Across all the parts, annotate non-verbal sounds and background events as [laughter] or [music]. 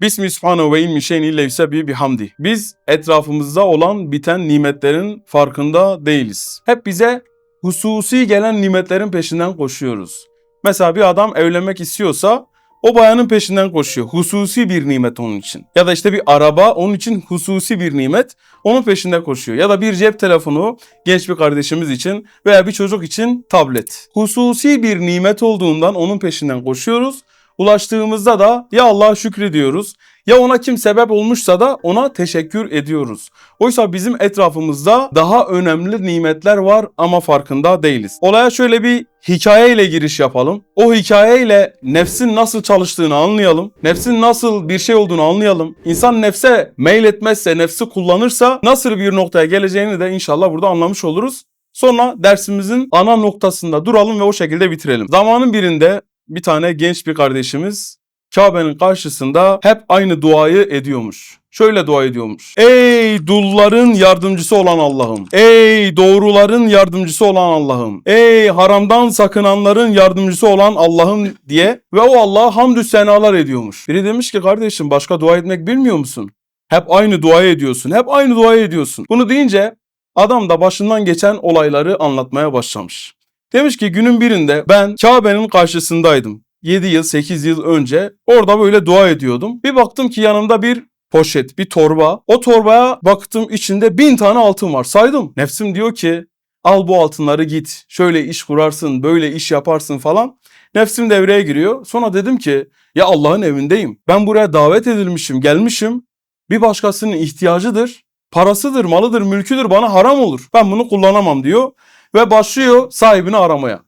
Bismi subhanehu ve ilmi şeyin ille yusebbi bihamdi. Biz etrafımızda olan biten nimetlerin farkında değiliz. Hep bize hususi gelen nimetlerin peşinden koşuyoruz. Mesela bir adam evlenmek istiyorsa o bayanın peşinden koşuyor. Hususi bir nimet onun için. Ya da işte bir araba onun için hususi bir nimet. Onun peşinde koşuyor. Ya da bir cep telefonu genç bir kardeşimiz için veya bir çocuk için tablet. Hususi bir nimet olduğundan onun peşinden koşuyoruz. Ulaştığımızda da ya Allah'a şükrediyoruz ya ona kim sebep olmuşsa da ona teşekkür ediyoruz. Oysa bizim etrafımızda daha önemli nimetler var ama farkında değiliz. Olaya şöyle bir hikayeyle giriş yapalım. O hikayeyle nefsin nasıl çalıştığını anlayalım. Nefsin nasıl bir şey olduğunu anlayalım. İnsan nefse meyletmezse, nefsi kullanırsa nasıl bir noktaya geleceğini de inşallah burada anlamış oluruz. Sonra dersimizin ana noktasında duralım ve o şekilde bitirelim. Zamanın birinde bir tane genç bir kardeşimiz Kabe'nin karşısında hep aynı duayı ediyormuş. Şöyle dua ediyormuş. Ey dulların yardımcısı olan Allah'ım. Ey doğruların yardımcısı olan Allah'ım. Ey haramdan sakınanların yardımcısı olan Allah'ım diye ve o Allah'a hamdü senalar ediyormuş. Biri demiş ki kardeşim başka dua etmek bilmiyor musun? Hep aynı duayı ediyorsun. Hep aynı duayı ediyorsun. Bunu deyince adam da başından geçen olayları anlatmaya başlamış. Demiş ki günün birinde ben Kabe'nin karşısındaydım. 7 yıl 8 yıl önce orada böyle dua ediyordum. Bir baktım ki yanımda bir poşet, bir torba. O torbaya baktım içinde bin tane altın var. Saydım. Nefsim diyor ki al bu altınları git. Şöyle iş kurarsın, böyle iş yaparsın falan. Nefsim devreye giriyor. Sonra dedim ki ya Allah'ın evindeyim. Ben buraya davet edilmişim, gelmişim. Bir başkasının ihtiyacıdır. Parasıdır, malıdır, mülküdür bana haram olur. Ben bunu kullanamam diyor. Ve başlıyor sahibini aramaya.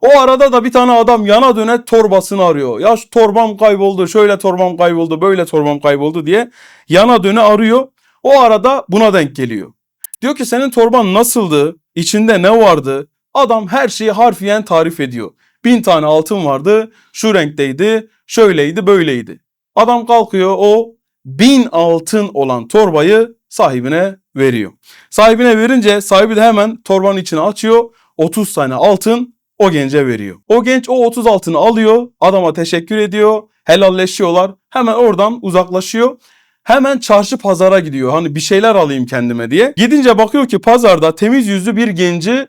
O arada da bir tane adam yana döne torbasını arıyor. Ya şu torbam kayboldu, şöyle torbam kayboldu, böyle torbam kayboldu diye yana döne arıyor. O arada buna denk geliyor. Diyor ki senin torban nasıldı? İçinde ne vardı? Adam her şeyi harfiyen tarif ediyor. Bin tane altın vardı, şu renkteydi, şöyleydi, böyleydi. Adam kalkıyor o bin altın olan torbayı sahibine veriyor. Sahibine verince sahibi de hemen torbanın içine açıyor. 30 tane altın o gence veriyor. O genç o 30 altını alıyor, adama teşekkür ediyor, helalleşiyorlar. Hemen oradan uzaklaşıyor. Hemen çarşı pazara gidiyor. Hani bir şeyler alayım kendime diye. Gidince bakıyor ki pazarda temiz yüzlü bir genci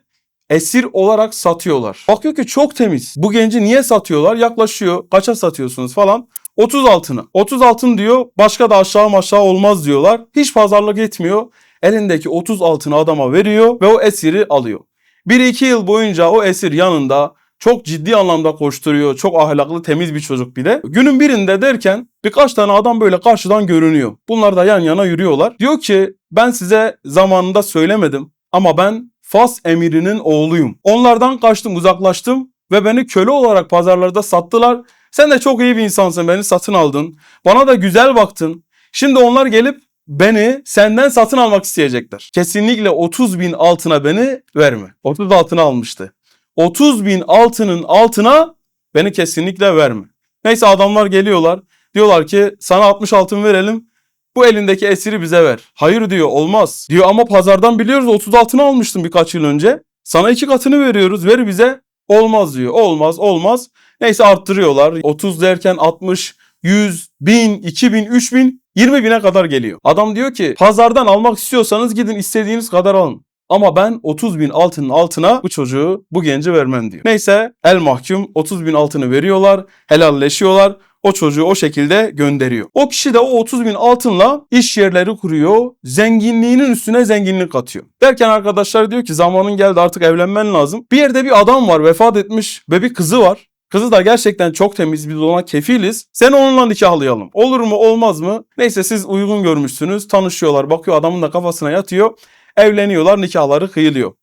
esir olarak satıyorlar. Bakıyor ki çok temiz. Bu genci niye satıyorlar? Yaklaşıyor. Kaça satıyorsunuz falan. 30 altını. 30 altın diyor. Başka da aşağı aşağı olmaz diyorlar. Hiç pazarlık etmiyor. Elindeki 30 altını adama veriyor ve o esiri alıyor. 1-2 yıl boyunca o esir yanında çok ciddi anlamda koşturuyor. Çok ahlaklı, temiz bir çocuk bir de. Günün birinde derken birkaç tane adam böyle karşıdan görünüyor. Bunlar da yan yana yürüyorlar. Diyor ki ben size zamanında söylemedim ama ben Fas emirinin oğluyum. Onlardan kaçtım, uzaklaştım ve beni köle olarak pazarlarda sattılar. Sen de çok iyi bir insansın, beni satın aldın. Bana da güzel baktın. Şimdi onlar gelip beni senden satın almak isteyecekler. Kesinlikle 30 bin altına beni verme. 30 altına almıştı. 30 bin altının altına beni kesinlikle verme. Neyse adamlar geliyorlar. Diyorlar ki sana 60 altın verelim. Bu elindeki esiri bize ver. Hayır diyor olmaz. Diyor ama pazardan biliyoruz 30 altını almıştım birkaç yıl önce. Sana iki katını veriyoruz ver bize. Olmaz diyor. Olmaz olmaz. Neyse arttırıyorlar. 30 derken 60, 100, 1000, 2000, 3000, 20 bine kadar geliyor. Adam diyor ki pazardan almak istiyorsanız gidin istediğiniz kadar alın. Ama ben 30 bin altının altına bu çocuğu, bu genci vermem diyor. Neyse el mahkum 30 bin altını veriyorlar, helalleşiyorlar. O çocuğu o şekilde gönderiyor. O kişi de o 30 bin altınla iş yerleri kuruyor. Zenginliğinin üstüne zenginlik katıyor. Derken arkadaşlar diyor ki zamanın geldi artık evlenmen lazım. Bir yerde bir adam var vefat etmiş ve bir kızı var. Kızı da gerçekten çok temiz biz ona kefiliz. Seni onunla nikahlayalım. Olur mu olmaz mı? Neyse siz uygun görmüşsünüz. Tanışıyorlar. Bakıyor adamın da kafasına yatıyor. Evleniyorlar nikahları kıyılıyor.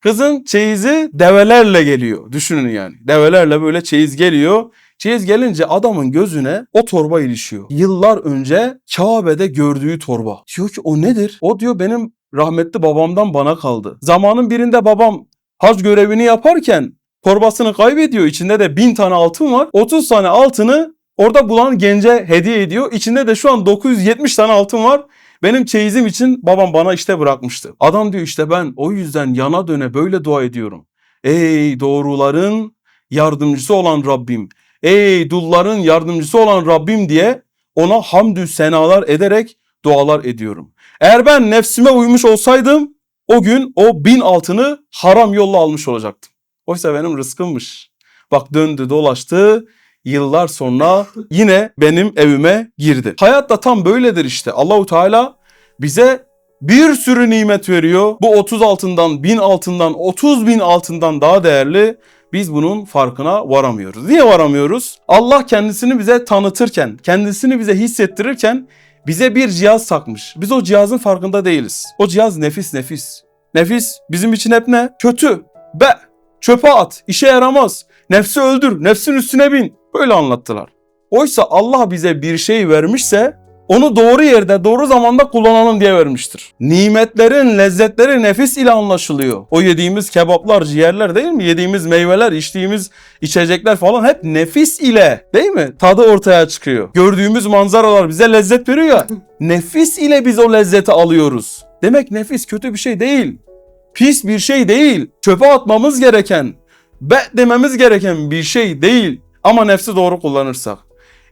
Kızın çeyizi develerle geliyor. Düşünün yani. Develerle böyle çeyiz geliyor. Çeyiz gelince adamın gözüne o torba ilişiyor. Yıllar önce Kabe'de gördüğü torba. Diyor ki o nedir? O diyor benim rahmetli babamdan bana kaldı. Zamanın birinde babam hac görevini yaparken torbasını kaybediyor. İçinde de bin tane altın var. 30 tane altını orada bulan gence hediye ediyor. İçinde de şu an 970 tane altın var. Benim çeyizim için babam bana işte bırakmıştı. Adam diyor işte ben o yüzden yana döne böyle dua ediyorum. Ey doğruların yardımcısı olan Rabbim. Ey dulların yardımcısı olan Rabbim diye ona hamdü senalar ederek dualar ediyorum. Eğer ben nefsime uymuş olsaydım o gün o bin altını haram yolla almış olacaktım. Oysa benim rızkımmış. Bak döndü dolaştı yıllar sonra yine benim evime girdi. Hayat da tam böyledir işte. Allahu Teala bize bir sürü nimet veriyor. Bu 30 altından, bin altından, 30 bin altından daha değerli. Biz bunun farkına varamıyoruz. Niye varamıyoruz? Allah kendisini bize tanıtırken, kendisini bize hissettirirken bize bir cihaz takmış. Biz o cihazın farkında değiliz. O cihaz nefis nefis. Nefis bizim için hep ne? Kötü. Be. Çöpe at. işe yaramaz. Nefsi öldür. Nefsin üstüne bin. Böyle anlattılar. Oysa Allah bize bir şey vermişse onu doğru yerde, doğru zamanda kullanalım diye vermiştir. Nimetlerin, lezzetleri nefis ile anlaşılıyor. O yediğimiz kebaplar, ciğerler değil mi? Yediğimiz meyveler, içtiğimiz içecekler falan hep nefis ile değil mi? Tadı ortaya çıkıyor. Gördüğümüz manzaralar bize lezzet veriyor ya. [laughs] Nefis ile biz o lezzeti alıyoruz. Demek nefis kötü bir şey değil. Pis bir şey değil. Çöpe atmamız gereken, be dememiz gereken bir şey değil. Ama nefsi doğru kullanırsak.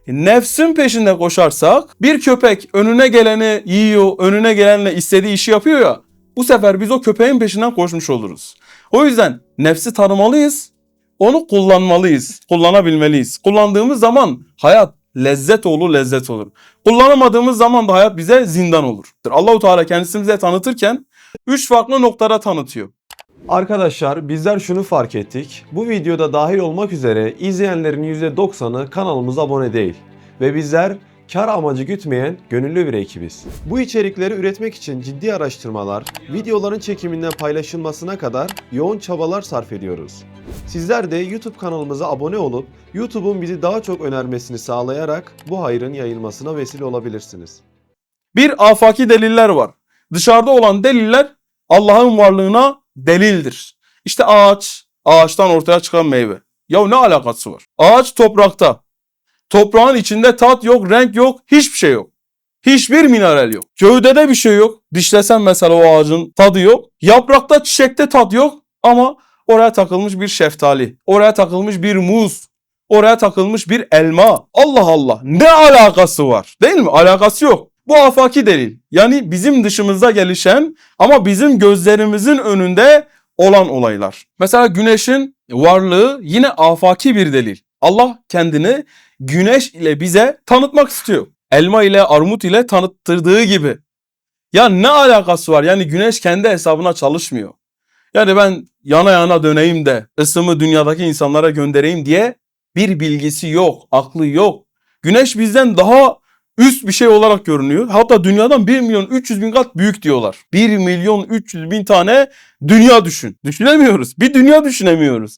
Nefsin peşinde koşarsak bir köpek önüne geleni yiyor, önüne gelenle istediği işi yapıyor ya. Bu sefer biz o köpeğin peşinden koşmuş oluruz. O yüzden nefsi tanımalıyız, onu kullanmalıyız, kullanabilmeliyiz. Kullandığımız zaman hayat lezzet olur, lezzet olur. Kullanamadığımız zaman da hayat bize zindan olur. Allahu Teala kendisini bize tanıtırken üç farklı noktada tanıtıyor. Arkadaşlar bizler şunu fark ettik. Bu videoda dahil olmak üzere izleyenlerin %90'ı kanalımıza abone değil. Ve bizler kar amacı gütmeyen gönüllü bir ekibiz. Bu içerikleri üretmek için ciddi araştırmalar, videoların çekiminden paylaşılmasına kadar yoğun çabalar sarf ediyoruz. Sizler de YouTube kanalımıza abone olup YouTube'un bizi daha çok önermesini sağlayarak bu hayrın yayılmasına vesile olabilirsiniz. Bir afaki deliller var. Dışarıda olan deliller Allah'ın varlığına delildir. İşte ağaç, ağaçtan ortaya çıkan meyve. Ya ne alakası var? Ağaç toprakta. Toprağın içinde tat yok, renk yok, hiçbir şey yok. Hiçbir mineral yok. Gövdede bir şey yok. Dişlesen mesela o ağacın tadı yok. Yaprakta, çiçekte tat yok ama oraya takılmış bir şeftali, oraya takılmış bir muz, oraya takılmış bir elma. Allah Allah ne alakası var? Değil mi? Alakası yok. Bu afaki delil. Yani bizim dışımızda gelişen ama bizim gözlerimizin önünde olan olaylar. Mesela güneşin varlığı yine afaki bir delil. Allah kendini güneş ile bize tanıtmak istiyor. Elma ile armut ile tanıttırdığı gibi. Ya ne alakası var? Yani güneş kendi hesabına çalışmıyor. Yani ben yana yana döneyim de ısımı dünyadaki insanlara göndereyim diye bir bilgisi yok, aklı yok. Güneş bizden daha üst bir şey olarak görünüyor. Hatta dünyadan 1 milyon 300 bin kat büyük diyorlar. 1 milyon 300 bin tane dünya düşün. Düşünemiyoruz. Bir dünya düşünemiyoruz.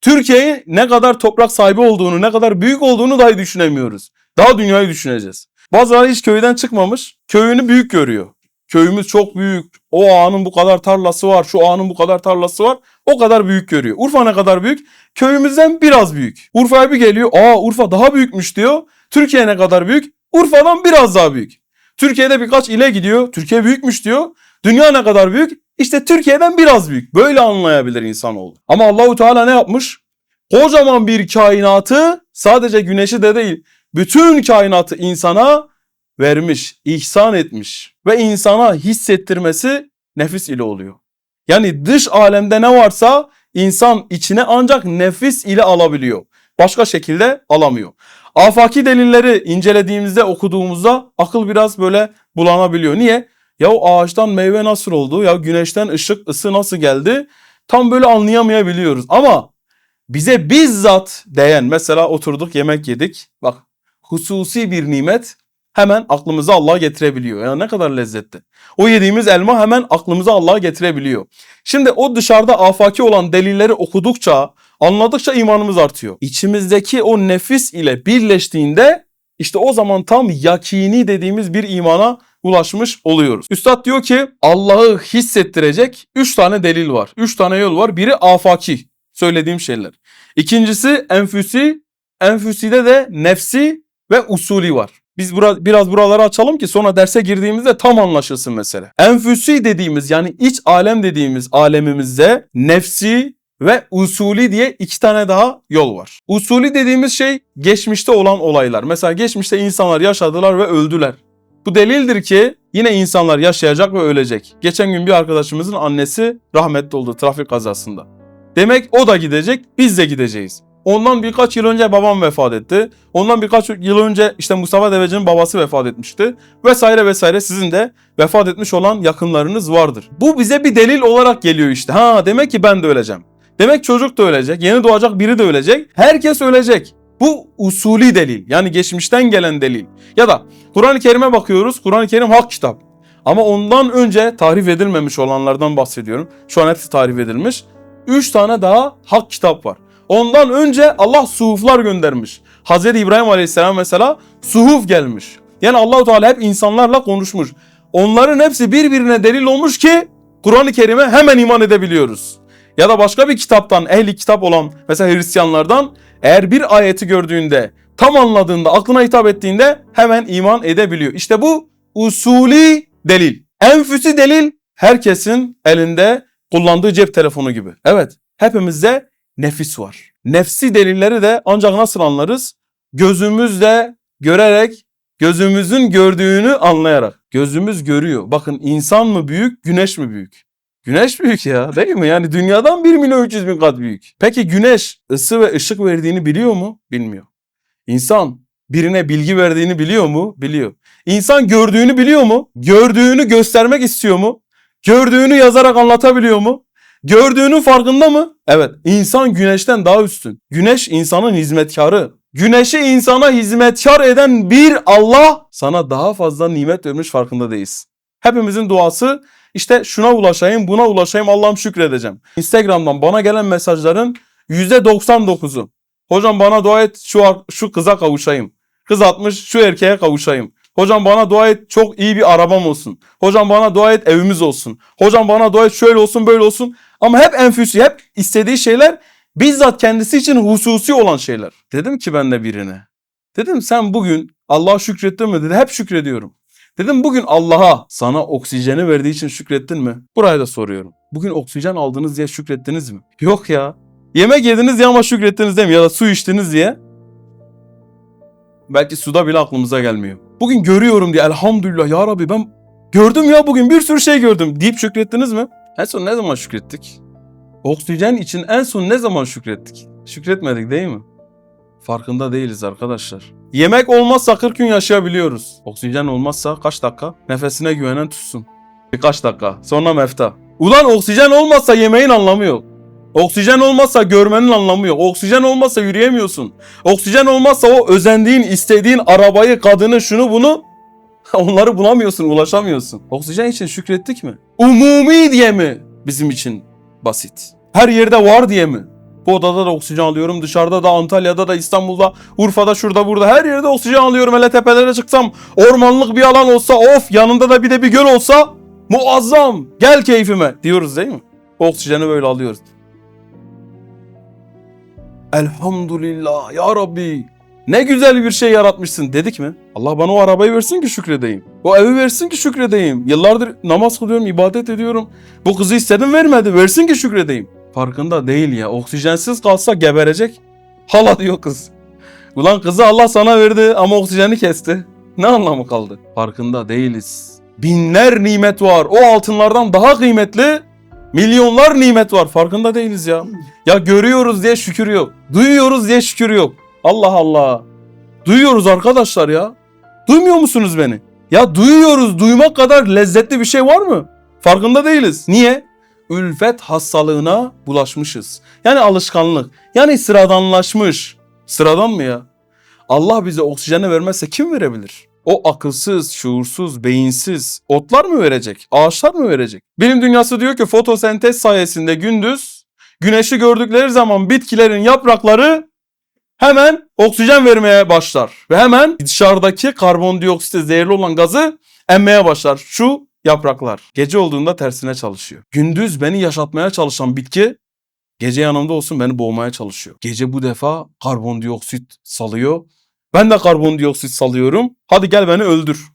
Türkiye'yi ne kadar toprak sahibi olduğunu, ne kadar büyük olduğunu dahi düşünemiyoruz. Daha dünyayı düşüneceğiz. Bazıları hiç köyden çıkmamış, köyünü büyük görüyor. Köyümüz çok büyük. O ağanın bu kadar tarlası var, şu ağanın bu kadar tarlası var. O kadar büyük görüyor. Urfa ne kadar büyük? Köyümüzden biraz büyük. Urfa'ya bir geliyor, aa Urfa daha büyükmüş diyor. Türkiye ne kadar büyük? Urfa'dan biraz daha büyük. Türkiye'de birkaç ile gidiyor. Türkiye büyükmüş diyor. Dünya ne kadar büyük? İşte Türkiye'den biraz büyük. Böyle anlayabilir insanoğlu. Ama Allahu Teala ne yapmış? Kocaman bir kainatı sadece güneşi de değil, bütün kainatı insana vermiş, ihsan etmiş ve insana hissettirmesi nefis ile oluyor. Yani dış alemde ne varsa insan içine ancak nefis ile alabiliyor. Başka şekilde alamıyor. Afaki delilleri incelediğimizde, okuduğumuzda akıl biraz böyle bulanabiliyor. Niye? Ya o ağaçtan meyve nasıl oldu? Ya güneşten ışık, ısı nasıl geldi? Tam böyle anlayamayabiliyoruz. Ama bize bizzat değen, mesela oturduk yemek yedik. Bak hususi bir nimet hemen aklımıza Allah'a getirebiliyor. Ya ne kadar lezzetli. O yediğimiz elma hemen aklımıza Allah'a getirebiliyor. Şimdi o dışarıda afaki olan delilleri okudukça, anladıkça imanımız artıyor. İçimizdeki o nefis ile birleştiğinde işte o zaman tam yakini dediğimiz bir imana ulaşmış oluyoruz. Üstad diyor ki Allah'ı hissettirecek 3 tane delil var. 3 tane yol var. Biri afaki söylediğim şeyler. İkincisi enfüsi, enfüside de nefsi ve usulü var. Biz bura, biraz buraları açalım ki sonra derse girdiğimizde tam anlaşılsın mesele. Enfüsi dediğimiz yani iç alem dediğimiz alemimizde nefsi ve usulü diye iki tane daha yol var. Usulü dediğimiz şey geçmişte olan olaylar. Mesela geçmişte insanlar yaşadılar ve öldüler. Bu delildir ki yine insanlar yaşayacak ve ölecek. Geçen gün bir arkadaşımızın annesi rahmetli oldu trafik kazasında. Demek o da gidecek, biz de gideceğiz. Ondan birkaç yıl önce babam vefat etti. Ondan birkaç yıl önce işte Mustafa Deveci'nin babası vefat etmişti. Vesaire vesaire sizin de vefat etmiş olan yakınlarınız vardır. Bu bize bir delil olarak geliyor işte. Ha demek ki ben de öleceğim. Demek çocuk da ölecek, yeni doğacak biri de ölecek. Herkes ölecek. Bu usulü delil. Yani geçmişten gelen delil. Ya da Kur'an-ı Kerim'e bakıyoruz. Kur'an-ı Kerim hak kitap. Ama ondan önce tarif edilmemiş olanlardan bahsediyorum. Şu an hepsi tarif edilmiş. Üç tane daha hak kitap var. Ondan önce Allah suhuflar göndermiş. Hz. İbrahim Aleyhisselam mesela suhuf gelmiş. Yani Allahu Teala hep insanlarla konuşmuş. Onların hepsi birbirine delil olmuş ki Kur'an-ı Kerim'e hemen iman edebiliyoruz. Ya da başka bir kitaptan, ehli kitap olan mesela Hristiyanlardan eğer bir ayeti gördüğünde, tam anladığında, aklına hitap ettiğinde hemen iman edebiliyor. İşte bu usulü delil. Enfüsi delil herkesin elinde kullandığı cep telefonu gibi. Evet, hepimizde nefis var. Nefsi delilleri de ancak nasıl anlarız? Gözümüzle görerek, gözümüzün gördüğünü anlayarak. Gözümüz görüyor. Bakın insan mı büyük, güneş mi büyük? Güneş büyük ya değil mi? Yani dünyadan 1 milyon 300 bin kat büyük. Peki güneş ısı ve ışık verdiğini biliyor mu? Bilmiyor. İnsan birine bilgi verdiğini biliyor mu? Biliyor. İnsan gördüğünü biliyor mu? Gördüğünü göstermek istiyor mu? Gördüğünü yazarak anlatabiliyor mu? Gördüğünün farkında mı? Evet, insan güneşten daha üstün. Güneş insanın hizmetkarı. Güneşi insana hizmetkar eden bir Allah sana daha fazla nimet vermiş farkında değiliz. Hepimizin duası işte şuna ulaşayım, buna ulaşayım, Allah'ım şükredeceğim. Instagram'dan bana gelen mesajların %99'u. Hocam bana dua et şu, şu kıza kavuşayım. Kız atmış şu erkeğe kavuşayım. Hocam bana dua et çok iyi bir arabam olsun. Hocam bana dua et evimiz olsun. Hocam bana dua et şöyle olsun böyle olsun. Ama hep enfüsi, hep istediği şeyler bizzat kendisi için hususi olan şeyler. Dedim ki ben de birine. Dedim sen bugün Allah'a şükrettin mi? Dedi hep şükrediyorum. Dedim bugün Allah'a sana oksijeni verdiği için şükrettin mi? Buraya da soruyorum. Bugün oksijen aldınız diye şükrettiniz mi? Yok ya. Yemek yediniz diye ama şükrettiniz değil mi? Ya da su içtiniz diye. Belki suda bile aklımıza gelmiyor. Bugün görüyorum diye elhamdülillah ya Rabbi ben gördüm ya bugün bir sürü şey gördüm deyip şükrettiniz mi? En son ne zaman şükrettik? Oksijen için en son ne zaman şükrettik? Şükretmedik değil mi? Farkında değiliz arkadaşlar. Yemek olmazsa 40 gün yaşayabiliyoruz. Oksijen olmazsa kaç dakika? Nefesine güvenen tutsun. Birkaç dakika. Sonra mefta. Ulan oksijen olmazsa yemeğin anlamı yok. Oksijen olmazsa görmenin anlamı yok. Oksijen olmazsa yürüyemiyorsun. Oksijen olmazsa o özendiğin, istediğin arabayı, kadını, şunu bunu [laughs] onları bulamıyorsun, ulaşamıyorsun. Oksijen için şükrettik mi? Umumi diye mi bizim için basit? Her yerde var diye mi? Bu odada da oksijen alıyorum. Dışarıda da Antalya'da da İstanbul'da, Urfa'da, şurada, burada her yerde oksijen alıyorum. Hele tepelere çıksam ormanlık bir alan olsa of yanında da bir de bir göl olsa muazzam. Gel keyfime diyoruz değil mi? Oksijeni böyle alıyoruz. Elhamdülillah ya Rabbi. Ne güzel bir şey yaratmışsın dedik mi? Allah bana o arabayı versin ki şükredeyim. O evi versin ki şükredeyim. Yıllardır namaz kılıyorum, ibadet ediyorum. Bu kızı istedim vermedi. Versin ki şükredeyim. Farkında değil ya. Oksijensiz kalsa geberecek. Hala [laughs] diyor kız. Ulan kızı Allah sana verdi ama oksijeni kesti. Ne anlamı kaldı? Farkında değiliz. Binler nimet var. O altınlardan daha kıymetli milyonlar nimet var. Farkında değiliz ya. Ya görüyoruz diye şükür yok. Duyuyoruz diye şükür yok. Allah Allah. Duyuyoruz arkadaşlar ya. Duymuyor musunuz beni? Ya duyuyoruz. Duymak kadar lezzetli bir şey var mı? Farkında değiliz. Niye? Ülfet hastalığına bulaşmışız. Yani alışkanlık. Yani sıradanlaşmış. Sıradan mı ya? Allah bize oksijeni vermezse kim verebilir? O akılsız, şuursuz, beyinsiz otlar mı verecek? Ağaçlar mı verecek? Bilim dünyası diyor ki fotosentez sayesinde gündüz güneşi gördükleri zaman bitkilerin yaprakları hemen oksijen vermeye başlar. Ve hemen dışarıdaki karbondioksit zehirli olan gazı emmeye başlar. Şu yapraklar. Gece olduğunda tersine çalışıyor. Gündüz beni yaşatmaya çalışan bitki gece yanımda olsun beni boğmaya çalışıyor. Gece bu defa karbondioksit salıyor. Ben de karbondioksit salıyorum. Hadi gel beni öldür.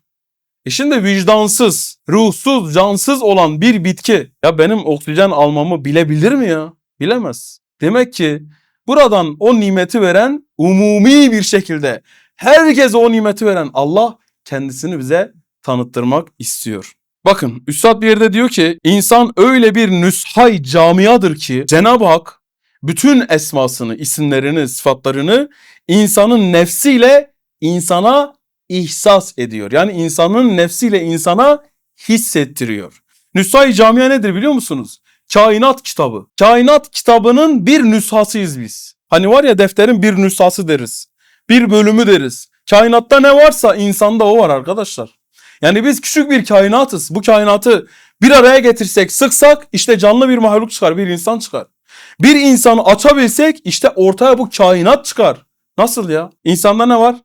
E şimdi vicdansız, ruhsuz, cansız olan bir bitki ya benim oksijen almamı bilebilir mi ya? Bilemez. Demek ki buradan o nimeti veren umumi bir şekilde herkese o nimeti veren Allah kendisini bize tanıttırmak istiyor. Bakın Üstad bir yerde diyor ki insan öyle bir nüshay camiadır ki Cenab-ı Hak bütün esmasını, isimlerini, sıfatlarını insanın nefsiyle insana ihsas ediyor. Yani insanın nefsiyle insana hissettiriyor. Nüshay camia nedir biliyor musunuz? Kainat kitabı. Kainat kitabının bir nüshasıyız biz. Hani var ya defterin bir nüshası deriz. Bir bölümü deriz. Kainatta ne varsa insanda o var arkadaşlar. Yani biz küçük bir kainatız. Bu kainatı bir araya getirsek, sıksak işte canlı bir mahluk çıkar, bir insan çıkar. Bir insanı açabilsek işte ortaya bu kainat çıkar. Nasıl ya? İnsanda ne var?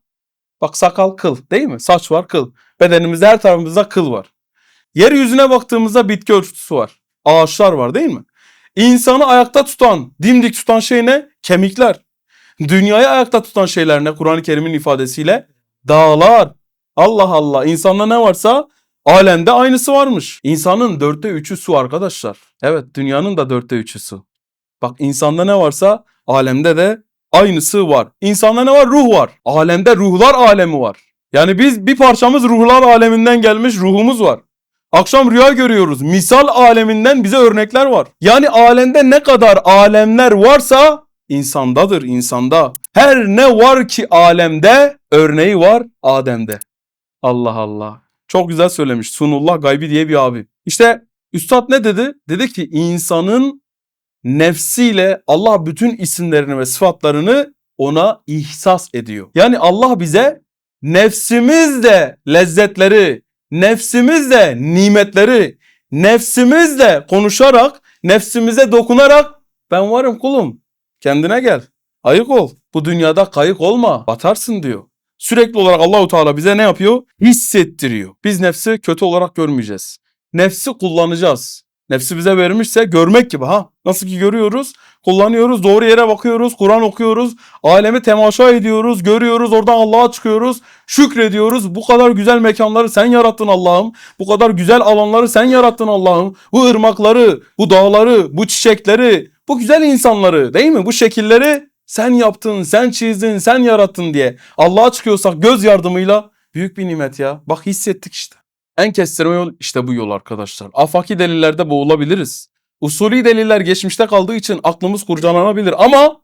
Bak sakal kıl değil mi? Saç var kıl. Bedenimizde her tarafımızda kıl var. Yeryüzüne baktığımızda bitki örtüsü var. Ağaçlar var değil mi? İnsanı ayakta tutan, dimdik tutan şey ne? Kemikler. Dünyayı ayakta tutan şeyler ne? Kur'an-ı Kerim'in ifadesiyle dağlar. Allah Allah. İnsanda ne varsa alemde aynısı varmış. İnsanın dörtte üçü su arkadaşlar. Evet dünyanın da dörtte üçü su. Bak insanda ne varsa alemde de aynısı var. İnsanda ne var? Ruh var. Alemde ruhlar alemi var. Yani biz bir parçamız ruhlar aleminden gelmiş ruhumuz var. Akşam rüya görüyoruz. Misal aleminden bize örnekler var. Yani alemde ne kadar alemler varsa insandadır insanda. Her ne var ki alemde örneği var Adem'de. Allah Allah. Çok güzel söylemiş. Sunullah Gaybi diye bir abi. İşte Üstad ne dedi? Dedi ki insanın nefsiyle Allah bütün isimlerini ve sıfatlarını ona ihsas ediyor. Yani Allah bize nefsimizle lezzetleri, nefsimizle nimetleri, nefsimizle konuşarak, nefsimize dokunarak ben varım kulum kendine gel. Ayık ol. Bu dünyada kayık olma. Batarsın diyor. Sürekli olarak Allahu Teala bize ne yapıyor? Hissettiriyor. Biz nefsi kötü olarak görmeyeceğiz. Nefsi kullanacağız. Nefsi bize vermişse görmek gibi ha. Nasıl ki görüyoruz, kullanıyoruz, doğru yere bakıyoruz, Kur'an okuyoruz, alemi temaşa ediyoruz, görüyoruz, oradan Allah'a çıkıyoruz, şükrediyoruz. Bu kadar güzel mekanları sen yarattın Allah'ım. Bu kadar güzel alanları sen yarattın Allah'ım. Bu ırmakları, bu dağları, bu çiçekleri, bu güzel insanları değil mi? Bu şekilleri sen yaptın, sen çizdin, sen yarattın diye Allah'a çıkıyorsak göz yardımıyla büyük bir nimet ya. Bak hissettik işte. En kestirme yol işte bu yol arkadaşlar. Afaki delillerde boğulabiliriz. Usulü deliller geçmişte kaldığı için aklımız kurcalanabilir ama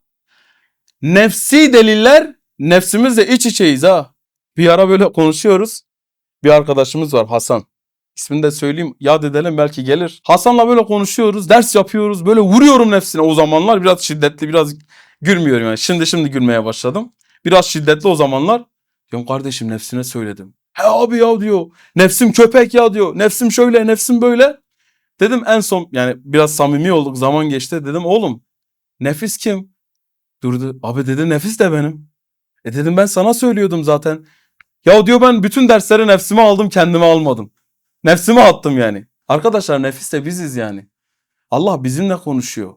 nefsi deliller nefsimizle iç içeyiz ha. Bir ara böyle konuşuyoruz. Bir arkadaşımız var Hasan. İsmini de söyleyeyim yad edelim belki gelir. Hasan'la böyle konuşuyoruz, ders yapıyoruz. Böyle vuruyorum nefsine o zamanlar biraz şiddetli, biraz gülmüyorum yani. Şimdi şimdi gülmeye başladım. Biraz şiddetli o zamanlar. Diyorum kardeşim nefsine söyledim. He abi ya diyor. Nefsim köpek ya diyor. Nefsim şöyle, nefsim böyle. Dedim en son yani biraz samimi olduk zaman geçti. Dedim oğlum nefis kim? Durdu. Abi dedi nefis de benim. E dedim ben sana söylüyordum zaten. Ya diyor ben bütün dersleri nefsime aldım kendime almadım. Nefsime attım yani. Arkadaşlar nefis de biziz yani. Allah bizimle konuşuyor.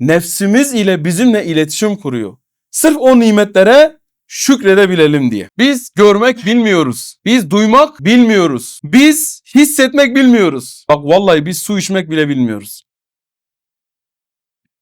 Nefsimiz ile bizimle iletişim kuruyor. Sırf o nimetlere şükredebilelim diye. Biz görmek bilmiyoruz. Biz duymak bilmiyoruz. Biz hissetmek bilmiyoruz. Bak vallahi biz su içmek bile bilmiyoruz.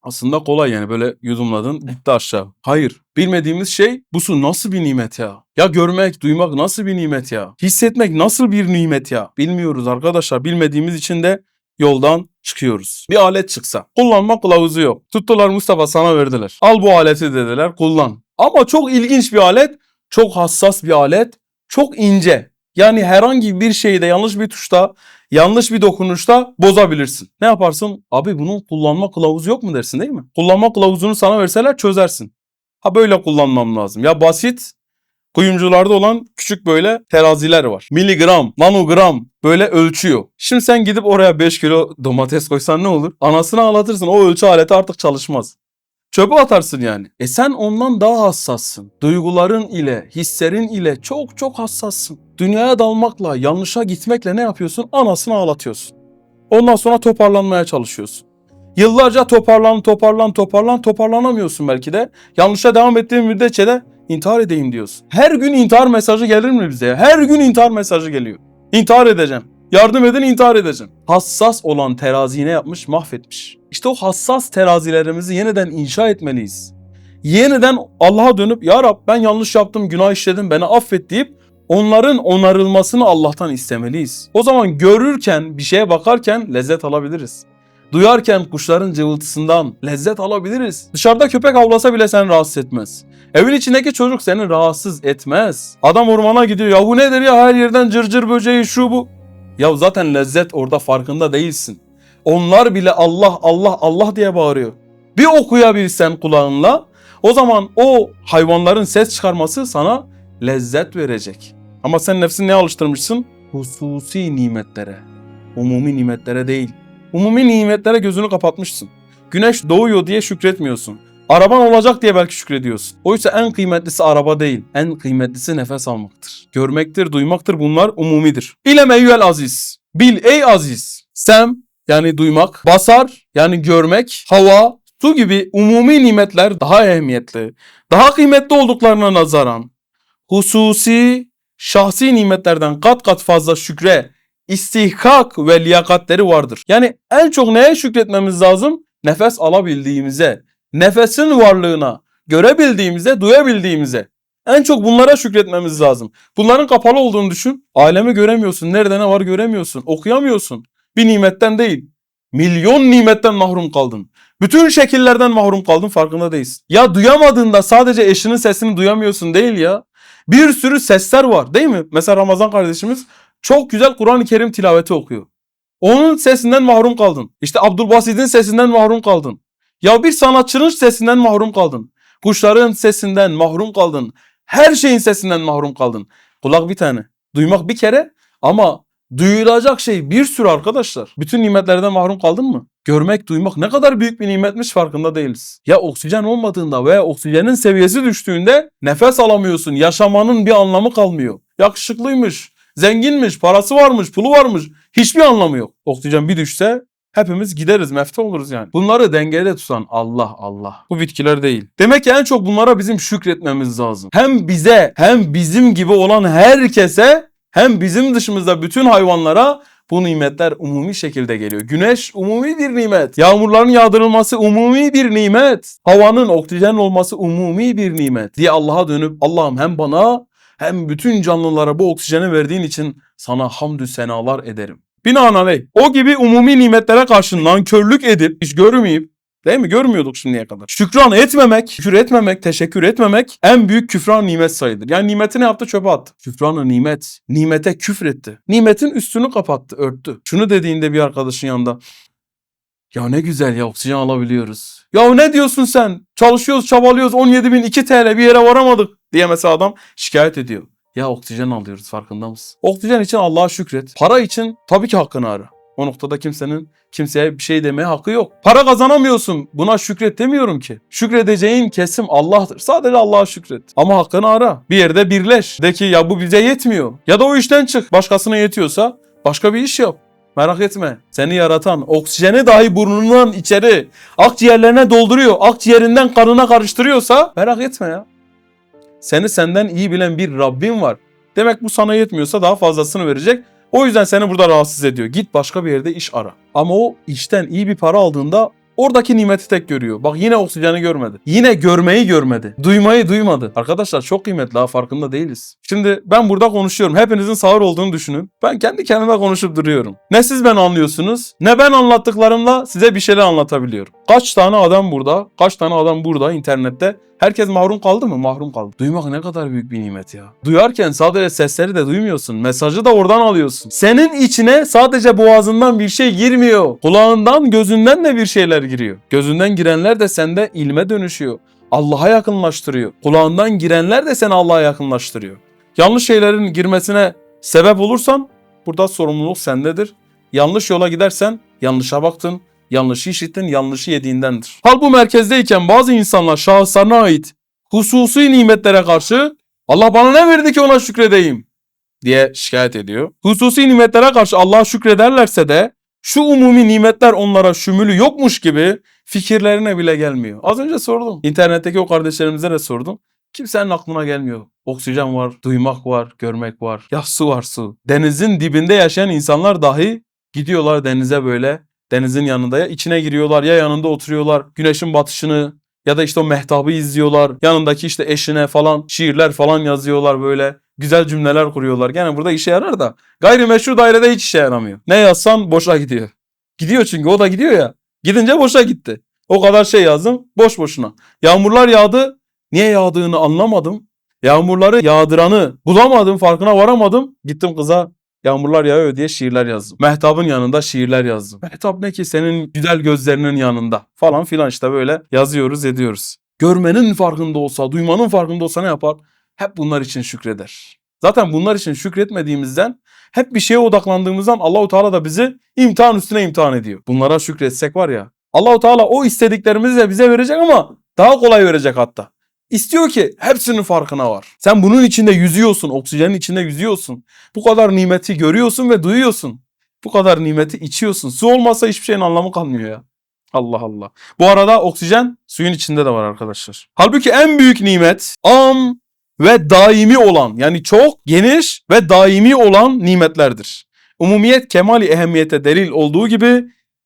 Aslında kolay yani böyle yudumladın gitti aşağı. Hayır. Bilmediğimiz şey bu su nasıl bir nimet ya? Ya görmek, duymak nasıl bir nimet ya? Hissetmek nasıl bir nimet ya? Bilmiyoruz arkadaşlar. Bilmediğimiz için de yoldan çıkıyoruz. Bir alet çıksa. Kullanma kılavuzu yok. Tuttular Mustafa sana verdiler. Al bu aleti dediler kullan. Ama çok ilginç bir alet. Çok hassas bir alet. Çok ince. Yani herhangi bir şeyde yanlış bir tuşta, yanlış bir dokunuşta bozabilirsin. Ne yaparsın? Abi bunun kullanma kılavuzu yok mu dersin değil mi? Kullanma kılavuzunu sana verseler çözersin. Ha böyle kullanmam lazım. Ya basit kuyumcularda olan küçük böyle teraziler var. Miligram, nanogram böyle ölçüyor. Şimdi sen gidip oraya 5 kilo domates koysan ne olur? Anasını ağlatırsın. O ölçü aleti artık çalışmaz. Çöpe atarsın yani. E sen ondan daha hassassın. Duyguların ile, hislerin ile çok çok hassassın. Dünyaya dalmakla, yanlışa gitmekle ne yapıyorsun? Anasını ağlatıyorsun. Ondan sonra toparlanmaya çalışıyorsun. Yıllarca toparlan, toparlan, toparlan, toparlanamıyorsun belki de. Yanlışa devam ettiğin müddetçe de intihar edeyim diyorsun. Her gün intihar mesajı gelir mi bize? Her gün intihar mesajı geliyor. İntihar edeceğim. Yardım edin intihar edeceğim. Hassas olan terazi ne yapmış? Mahvetmiş. İşte o hassas terazilerimizi yeniden inşa etmeliyiz. Yeniden Allah'a dönüp ya Rab ben yanlış yaptım, günah işledim, beni affet deyip onların onarılmasını Allah'tan istemeliyiz. O zaman görürken, bir şeye bakarken lezzet alabiliriz. Duyarken kuşların cıvıltısından lezzet alabiliriz. Dışarıda köpek avlasa bile seni rahatsız etmez. Evin içindeki çocuk seni rahatsız etmez. Adam ormana gidiyor ya bu nedir ya her yerden cırcır böceği şu bu. Ya zaten lezzet orada farkında değilsin. Onlar bile Allah Allah Allah diye bağırıyor. Bir okuyabilsen kulağınla o zaman o hayvanların ses çıkarması sana lezzet verecek. Ama sen nefsini ne alıştırmışsın? Hususi nimetlere. Umumi nimetlere değil. Umumi nimetlere gözünü kapatmışsın. Güneş doğuyor diye şükretmiyorsun. Araban olacak diye belki şükrediyorsun. Oysa en kıymetlisi araba değil. En kıymetlisi nefes almaktır. Görmektir, duymaktır bunlar umumidir. İlem eyyüel aziz. Bil ey aziz. Sem yani duymak, basar yani görmek, hava, su gibi umumi nimetler daha ehemmiyetli, daha kıymetli olduklarına nazaran hususi, şahsi nimetlerden kat kat fazla şükre, istihkak ve liyakatleri vardır. Yani en çok neye şükretmemiz lazım? Nefes alabildiğimize, nefesin varlığına, görebildiğimize, duyabildiğimize. En çok bunlara şükretmemiz lazım. Bunların kapalı olduğunu düşün. Alemi göremiyorsun. Nerede ne var göremiyorsun. Okuyamıyorsun. Bir nimetten değil. Milyon nimetten mahrum kaldın. Bütün şekillerden mahrum kaldın farkında değilsin. Ya duyamadığında sadece eşinin sesini duyamıyorsun değil ya. Bir sürü sesler var değil mi? Mesela Ramazan kardeşimiz çok güzel Kur'an-ı Kerim tilaveti okuyor. Onun sesinden mahrum kaldın. İşte Abdülbasit'in sesinden mahrum kaldın. Ya bir sanatçının sesinden mahrum kaldın. Kuşların sesinden mahrum kaldın. Her şeyin sesinden mahrum kaldın. Kulak bir tane. Duymak bir kere ama duyulacak şey bir sürü arkadaşlar. Bütün nimetlerden mahrum kaldın mı? Görmek, duymak ne kadar büyük bir nimetmiş farkında değiliz. Ya oksijen olmadığında veya oksijenin seviyesi düştüğünde nefes alamıyorsun. Yaşamanın bir anlamı kalmıyor. Yakışıklıymış, zenginmiş, parası varmış, pulu varmış. Hiçbir anlamı yok. Oksijen bir düşse hepimiz gideriz, mefte oluruz yani. Bunları dengede tutan Allah Allah. Bu bitkiler değil. Demek ki en çok bunlara bizim şükretmemiz lazım. Hem bize hem bizim gibi olan herkese hem bizim dışımızda bütün hayvanlara bu nimetler umumi şekilde geliyor. Güneş umumi bir nimet. Yağmurların yağdırılması umumi bir nimet. Havanın oksijen olması umumi bir nimet. Diye Allah'a dönüp Allah'ım hem bana hem bütün canlılara bu oksijeni verdiğin için sana hamdü senalar ederim. Binaenaleyh o gibi umumi nimetlere karşı nankörlük edip hiç görmeyip Değil mi? Görmüyorduk şimdiye kadar. Şükran etmemek, küfür etmemek, teşekkür etmemek en büyük küfran nimet sayılır. Yani nimeti ne yaptı? Çöpe attı. Küfranı nimet. Nimete küfretti. Nimetin üstünü kapattı, örttü. Şunu dediğinde bir arkadaşın yanında ya ne güzel ya oksijen alabiliyoruz. Ya ne diyorsun sen? Çalışıyoruz, çabalıyoruz. 17 bin 2 TL bir yere varamadık diye mesela adam şikayet ediyor. Ya oksijen alıyoruz farkında mısın? Oksijen için Allah'a şükret. Para için tabii ki hakkını ara. O noktada kimsenin kimseye bir şey demeye hakkı yok. Para kazanamıyorsun. Buna şükret demiyorum ki. Şükredeceğin kesim Allah'tır. Sadece Allah'a şükret. Ama hakkını ara. Bir yerde birleş. De ki ya bu bize yetmiyor. Ya da o işten çık. Başkasına yetiyorsa başka bir iş yap. Merak etme. Seni yaratan oksijeni dahi burnundan içeri akciğerlerine dolduruyor. Akciğerinden kanına karıştırıyorsa merak etme ya. Seni senden iyi bilen bir Rabbin var. Demek bu sana yetmiyorsa daha fazlasını verecek. O yüzden seni burada rahatsız ediyor. Git başka bir yerde iş ara. Ama o işten iyi bir para aldığında oradaki nimeti tek görüyor. Bak yine oksijeni görmedi. Yine görmeyi görmedi. Duymayı duymadı. Arkadaşlar çok kıymetli ha farkında değiliz. Şimdi ben burada konuşuyorum. Hepinizin sağır olduğunu düşünün. Ben kendi kendime konuşup duruyorum. Ne siz ben anlıyorsunuz ne ben anlattıklarımla size bir şeyler anlatabiliyorum. Kaç tane adam burada, kaç tane adam burada internette Herkes mahrum kaldı mı? Mahrum kaldı. Duymak ne kadar büyük bir nimet ya. Duyarken sadece sesleri de duymuyorsun. Mesajı da oradan alıyorsun. Senin içine sadece boğazından bir şey girmiyor. Kulağından, gözünden de bir şeyler giriyor. Gözünden girenler de sende ilme dönüşüyor. Allah'a yakınlaştırıyor. Kulağından girenler de seni Allah'a yakınlaştırıyor. Yanlış şeylerin girmesine sebep olursan burada sorumluluk sendedir. Yanlış yola gidersen yanlışa baktın, yanlışı işittin, yanlışı yediğindendir. Hal bu merkezdeyken bazı insanlar şahıslarına ait hususi nimetlere karşı Allah bana ne verdi ki ona şükredeyim diye şikayet ediyor. Hususi nimetlere karşı Allah'a şükrederlerse de şu umumi nimetler onlara şümülü yokmuş gibi fikirlerine bile gelmiyor. Az önce sordum. İnternetteki o kardeşlerimize de sordum. Kimsenin aklına gelmiyor. Oksijen var, duymak var, görmek var. Ya su var su. Denizin dibinde yaşayan insanlar dahi gidiyorlar denize böyle denizin yanında ya içine giriyorlar ya yanında oturuyorlar. Güneşin batışını ya da işte o mehtabı izliyorlar. Yanındaki işte eşine falan şiirler falan yazıyorlar böyle. Güzel cümleler kuruyorlar. Gene burada işe yarar da gayrimeşru dairede hiç işe yaramıyor. Ne yazsan boşa gidiyor. Gidiyor çünkü o da gidiyor ya. Gidince boşa gitti. O kadar şey yazdım boş boşuna. Yağmurlar yağdı. Niye yağdığını anlamadım. Yağmurları yağdıranı bulamadım, farkına varamadım. Gittim kıza yağmurlar yağıyor diye şiirler yazdım. Mehtabın yanında şiirler yazdım. Mehtap ne ki senin güzel gözlerinin yanında falan filan işte böyle yazıyoruz ediyoruz. Görmenin farkında olsa, duymanın farkında olsa ne yapar? Hep bunlar için şükreder. Zaten bunlar için şükretmediğimizden, hep bir şeye odaklandığımızdan Allahu Teala da bizi imtihan üstüne imtihan ediyor. Bunlara şükretsek var ya, Allahu Teala o istediklerimizi de bize verecek ama daha kolay verecek hatta. İstiyor ki hepsinin farkına var. Sen bunun içinde yüzüyorsun, oksijenin içinde yüzüyorsun. Bu kadar nimeti görüyorsun ve duyuyorsun. Bu kadar nimeti içiyorsun. Su olmazsa hiçbir şeyin anlamı kalmıyor ya. Allah Allah. Bu arada oksijen suyun içinde de var arkadaşlar. Halbuki en büyük nimet am ve daimi olan yani çok geniş ve daimi olan nimetlerdir. Umumiyet kemali ehemmiyete delil olduğu gibi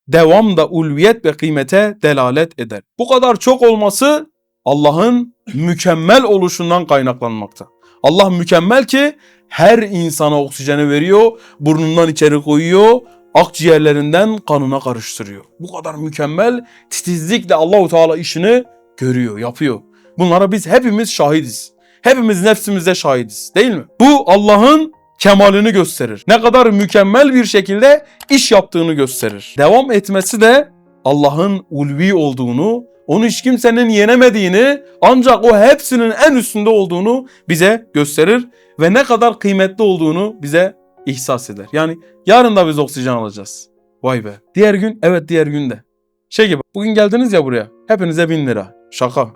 devam da ulviyet ve kıymete delalet eder. Bu kadar çok olması Allah'ın mükemmel oluşundan kaynaklanmakta. Allah mükemmel ki her insana oksijeni veriyor, burnundan içeri koyuyor, akciğerlerinden kanına karıştırıyor. Bu kadar mükemmel titizlikle Allahu Teala işini görüyor, yapıyor. Bunlara biz hepimiz şahidiz. Hepimiz nefsimizde şahidiz, değil mi? Bu Allah'ın kemalini gösterir. Ne kadar mükemmel bir şekilde iş yaptığını gösterir. Devam etmesi de Allah'ın ulvi olduğunu, onu hiç kimsenin yenemediğini, ancak o hepsinin en üstünde olduğunu bize gösterir ve ne kadar kıymetli olduğunu bize ihsas eder. Yani yarın da biz oksijen alacağız. Vay be. Diğer gün, evet diğer günde. Şey gibi, bugün geldiniz ya buraya, hepinize bin lira. Şaka.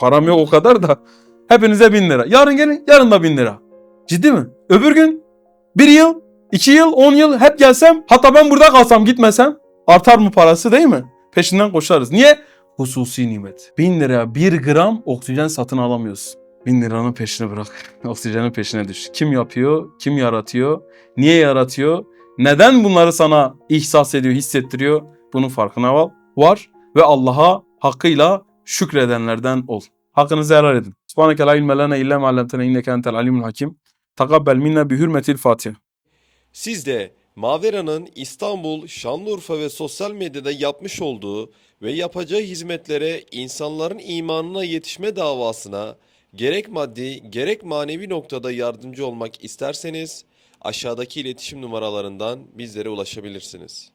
Param yok o kadar da. Hepinize bin lira. Yarın gelin, yarın da bin lira. Ciddi mi? Öbür gün bir yıl, iki yıl, on yıl hep gelsem, hatta ben burada kalsam gitmesem artar mı parası değil mi? Peşinden koşarız. Niye? Hususi nimet. Bin liraya bir gram oksijen satın alamıyorsun. Bin liranın peşine bırak. [laughs] Oksijenin peşine düş. Kim yapıyor? Kim yaratıyor? Niye yaratıyor? Neden bunları sana ihsas ediyor, hissettiriyor? Bunun farkına var. var ve Allah'a hakkıyla şükredenlerden ol. Hakkınızı helal edin. Subhaneke la ilme lena illa ma inneke entel alimul hakim. Takabbel minna bi hürmetil Fatiha. Siz de Mavera'nın İstanbul, Şanlıurfa ve sosyal medyada yapmış olduğu ve yapacağı hizmetlere insanların imanına yetişme davasına gerek maddi gerek manevi noktada yardımcı olmak isterseniz aşağıdaki iletişim numaralarından bizlere ulaşabilirsiniz.